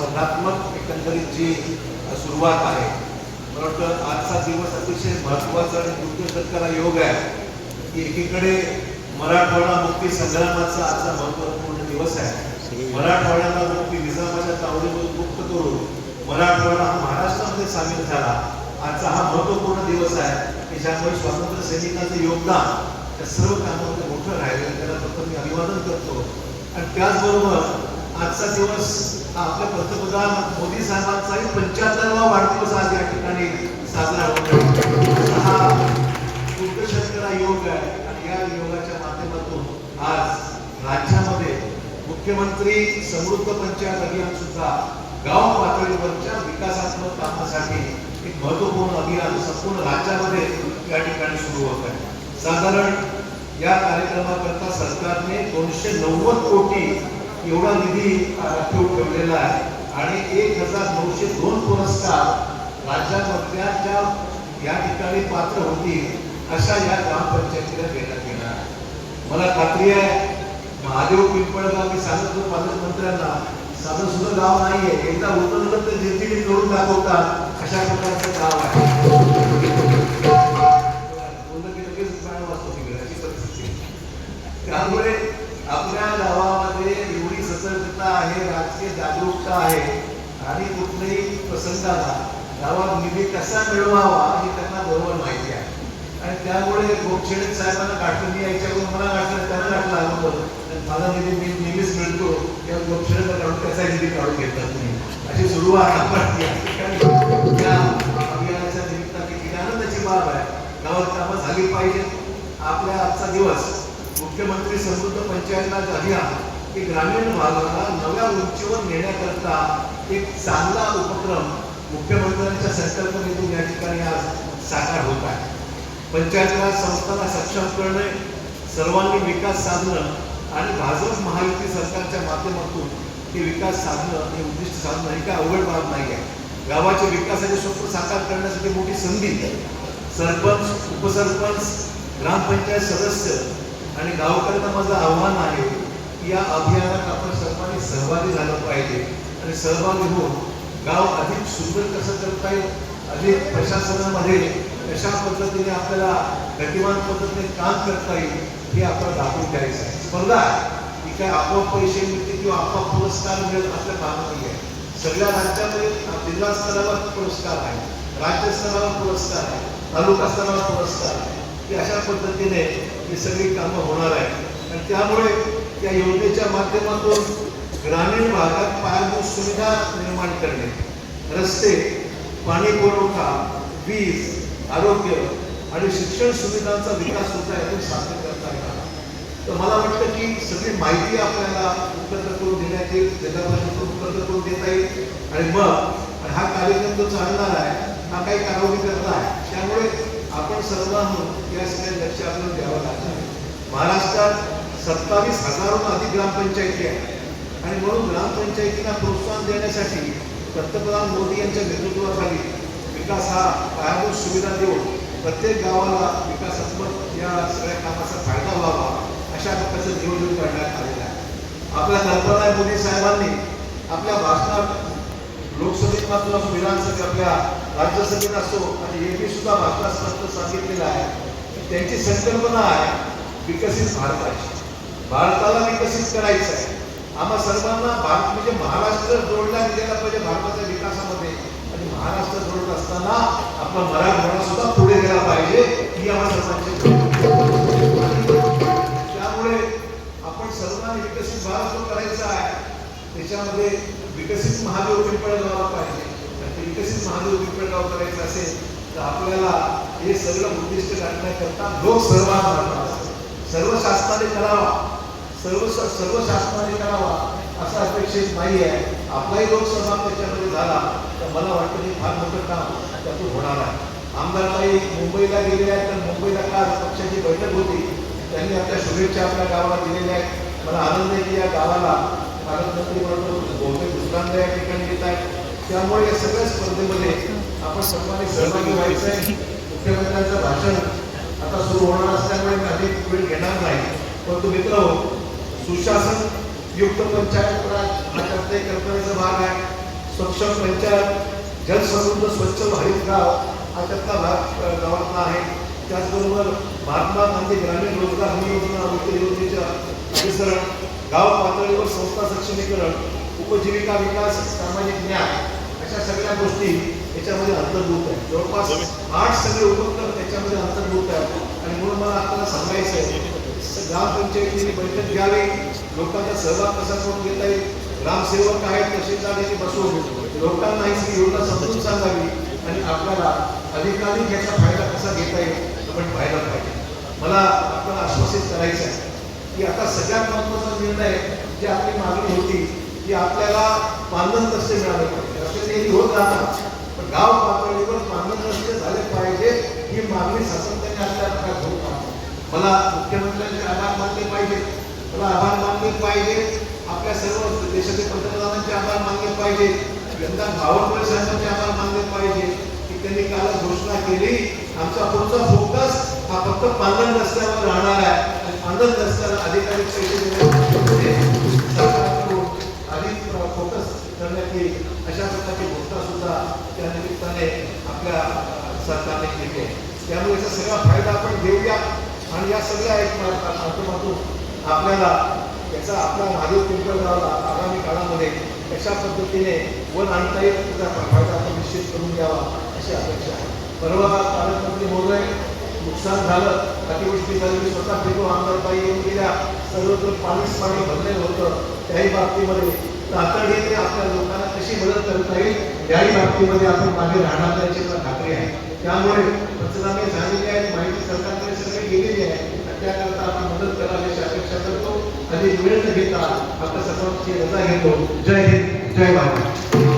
स्पर्धात्मक एकंदरीत जी सुरुवात आहे मला वाटतं आजचा दिवस अतिशय महत्त्वाचा आणि दुर्गशतकाला योग आहे. की एकीकडे मराठवाडा मुक्ती संग्रामाचा आजचा महत्त्वपूर्ण दिवस आहे. मराठवाड्याला मुक्ती निजामाच्या तावडीमधून मुक्त करून मराठवाडा हा महाराष्ट्रामध्ये सामील झाला. आजचा हा महत्त्वपूर्ण दिवस आहे की ज्यामुळे स्वातंत्र्य सैनिकांचं योगदान त्या सर्व कामामध्ये मोठं राहिलं त्याला फक्त मी अभिवादन करतो. आणि त्याचबरोबर आजचा दिवस हा आपल्या पंतप्रधान मोदी साहेबांचाही पंच्याहत्तरवा वाढदिवस आज या ठिकाणी साजरा होतो हा दुर्गशंकरा योग आहे आणि या योगाच्या माध्यमातून आज राज्यामध्ये मुख्यमंत्री समृद्ध पंचायत अभियान सुद्धा गाव पातळीवरच्या विकासात्मक कामासाठी एक महत्त्वपूर्ण अभियान संपूर्ण राज्यामध्ये या ठिकाणी सुरू होत आहे. साधारण या कार्यक्रमाकरता सरकारने दोनशे नव्वद कोटी एवढा निधी राखीव ठेवलेला आहे. आणि एक हजार नऊशे दोन पुरस्कार राज्यामधल्या ज्या या ठिकाणी पात्र होतील अशा या ग्रामपंचायतीला देण्यात येणार मला खात्री आहे महादेव पिंपळगाव मी सांगत होतो पालकमंत्र्यांना साधं सुद्धा गाव नाहीये. एकदा उतरलं तर जिंदगी करून दाखवतात. जागरूकता आहे. आणि कुठल्याही प्रसंगाला गावात निधी कसा मिळवावा हे त्यांना बरोबर माहिती आहे. आणि त्यामुळे गोपछेडे साहेबांना गाठून यायच्याकडून मला गाठलं त्यांना गाठलं अगोदर. माझा निधी मी नेहमीच मिळतो. तेव्हा गोपछेडेला काढून त्याचा निधी काढून घेतात तुम्ही? अशी सुरुवात आपण या ठिकाणी या अभियानाच्या निमित्ताने केली आनंदाची बाब आहे. गावात कामं झाली पाहिजे आपल्या आजचा दिवस मुख्यमंत्री समृद्ध पंचायतला अभियान की ग्रामीण भागाला नव्या उंचीवर नेण्याकरता एक चांगला उपक्रम मुख्यमंत्र्यांच्या संकल्पनेतून या ठिकाणी आज साकार होत आहे. पंचायतराज संस्थांना सक्षम करणे सर्वांनी विकास साधणं आणि भाजप महायुती सरकारच्या माध्यमातून हे विकास साधणं हे उद्दिष्ट साधणं ही काय अवघड बाब नाही आहे. गावाचे विकासाचे स्वप्न साकार करण्यासाठी मोठी संधी आहे. सरपंच उपसरपंच ग्रामपंचायत सदस्य आणि गावकऱ्यांना माझं आव्हान आहे या अभियानात आपण सर्वांनी सहभागी झालं पाहिजे. आणि सहभागी होऊन गाव अधिक सुंदर कसं करता येईल अधिक प्रशासनामध्ये कशा पद्धतीने आपल्याला गतिमान पद्धतीने काम करता येईल हे आपल्याला दाखवून द्यायचं आहे. स्पर्धा ही काय आपोआप पैसे मिळते किंवा आपोआप पुरस्कार मिळेल असं काम नाही आहे. सगळ्या राज्यामध्ये जिल्हा स्तरावर पुरस्कार आहे. राज्य स्तरावर पुरस्कार आहे. तालुका स्तरावर पुरस्कार आहे. की अशा पद्धतीने ही सगळी कामं होणार आहेत. आणि त्यामुळे या योजनेच्या माध्यमातून ग्रामीण भागात पायाभूत सुविधा निर्माण करणे रस्ते पाणी पुरवठा वीज आरोग्य आणि शिक्षण सुविधांचा विकास सुद्धा यातून साध्य करता येणार तर मला वाटतं की सगळी माहिती आपल्याला उपलब्ध करून देण्यात येईल जगापासून उपलब्ध करून देता येईल. आणि मग हा कार्यक्रम जो चालणार आहे हा काही कालावधी करता आहे. त्यामुळे आपण सर्वांनी या सगळ्या लक्ष आपल्याला द्यावं लागणार महाराष्ट्रात सत्तावीस हजारहून अधिक ग्रामपंचायती आहेत. आणि म्हणून ग्रामपंचायतींना प्रोत्साहन देण्यासाठी पंतप्रधान मोदी यांच्या नेतृत्वाखाली विकास हा पायाभूत सुविधा देऊन प्रत्येक गावाला विकासात्मक या सगळ्या कामाचा फायदा व्हावा अशा प्रकारचं नियोजन करण्यात आलेलं आहे. आपल्या कल्पना मोदी साहेबांनी आपल्या भाषणात लोकसभेत असो विधानसभेत आपल्या राज्यसभेत असो आणि हे सुद्धा भाषणात स्पष्ट सांगितलेलं आहे त्यांची संकल्पना आहे विकसित भारताची भारताला विकसित करायचं आहे. आम्हा सर्वांना भारत म्हणजे महाराष्ट्र जोडला गेला पाहिजे भारताच्या विकासामध्ये. आणि महाराष्ट्र जोडत असताना आपला मराठवाडा सुद्धा पुढे गेला पाहिजे ही आम्हा सर्वांची त्यामुळे आपण सर्वांना विकसित भारत जो करायचा आहे त्याच्यामध्ये विकसित महादेव पिंपळगावला पाहिजे. आणि विकसित महादेव पिंपळगाव करायचं असेल तर आपल्याला हे सगळं उद्दिष्ट गाठण्याकरता लोक सहभाग झाला सर्व शासनाने करावा. सर्व सर्व शासनाने करावा असा अपेक्षित नाही आहे आपलाही लोकसभा त्याच्यामध्ये झाला तर मला वाटतं की फार मोठं काम त्यातून होणार आहे. आमदारताई मुंबईला गेले आहेत तर मुंबईला काल पक्षाची बैठक होती? त्यांनी आपल्या शुभेच्छा आपल्या गावाला दिलेल्या आहेत. मला आनंद आहे की या गावाला पालकमंत्री म्हणून बहुतेक दुसऱ्यांदा या ठिकाणी येत आहेत. त्यामुळे या सगळ्या स्पर्धेमध्ये आपण सर्वांनी सहभागी व्हायचं आहे मुख्यमंत्र्यांचं भाषण आता सुरू होणार असल्यामुळे मी अधिक वेळ घेणार नाही. परंतु मित्र हो, सुशासन युक्त पंचायत राज कल्पनेचा भाग आहे. सक्षम पंचायत जलसमृद्ध स्वच्छ भारित गाव हा त्यातला भाग गावातला आहे. त्याचबरोबर महात्मा गांधी ग्रामीण रोजगार हमी योजना वित्त योजनेच्या अनुसरण गाव पातळीवर संस्था सक्षमीकरण उपजीविका विकास सामाजिक न्याय अशा सगळ्या गोष्टी याच्यामध्ये अंतर्भूत आहेत. जवळपास आठ सगळे उपक्रम त्याच्यामध्ये अंतर्भूत आहेत. आणि म्हणून मला आपल्याला सांगायचं आहे तर ग्रामपंचायतीने बैठक घ्यावी लोकांचा सहभाग कसा करून घेता येईल? ग्रामसेवक आहेत तहसीलदारांनी बसवून लोकांना ही योजना समजून सांगावी आणि आपल्याला अधिकाधिक याचा फायदा कसा घेता येईल आपण पाहायला पाहिजे. मला आपल्याला आश्वासित करायचं आहे की आता सगळ्यात महत्त्वाचा निर्णय जी आपली मागणी होती की आपल्याला मानधन रस्ते मिळाले पाहिजे. रस्ते होत राहतात पण गाव पातळीवर मानधन रस्ते झाले पाहिजे ही मागणी सातत्याने आपल्याला होत मला मुख्यमंत्र्यांचे आभार मानले पाहिजे. मला आभार मानले पाहिजे. आपल्या सर्व देशाचे पंतप्रधानांचे आभार मानले पाहिजे. यंदा बावनकुळे साहेबांचे आभार मानले पाहिजे की त्यांनी काल घोषणा केली. आमचा पुढचा फोकस हा फक्त पांधन रस्त्यावर राहणार आहे. आणि पांधन रस्त्याला अधिकाधिक पैसे अधिक फोकस करण्यात येईल. अशा प्रकारची घोषणा सुद्धा त्या निमित्ताने आपल्या सरकारने केली आहे. त्यामुळे याचा सगळा फायदा आपण घेऊया. आणि या सगळ्या एक माध्यमातून आपल्याला याचा आपला महादेव पिंपळगावला आगामी काळामध्ये कशा पद्धतीने वन आणता येईल त्याचा फायदा आपण निश्चित करून द्यावा अशी अपेक्षा आहे. परवा पालकमंत्री महोदय नुकसान झालं अतिवृष्टी झाली मी स्वतः फिरू आमदारबाई येऊन गेल्या सर्वत्र पाणीच पाणी भरलेलं होतं. त्याही बाबतीमध्ये तातडीने आपल्या लोकांना कशी मदत करता येईल याही बाबतीमध्ये आपण मागे राहणार त्याची मला खात्री आहे. त्यामुळे पंचनामे झालेले आहेत माहिती सरकारकडे सगळे गेलेली आहे आणि त्याकरता आपण मदत करावी अशी अपेक्षा करतो आणि वेळ न घेता. आपल्या सर्वांची रजा घेतो. जय हिंद जय भारत.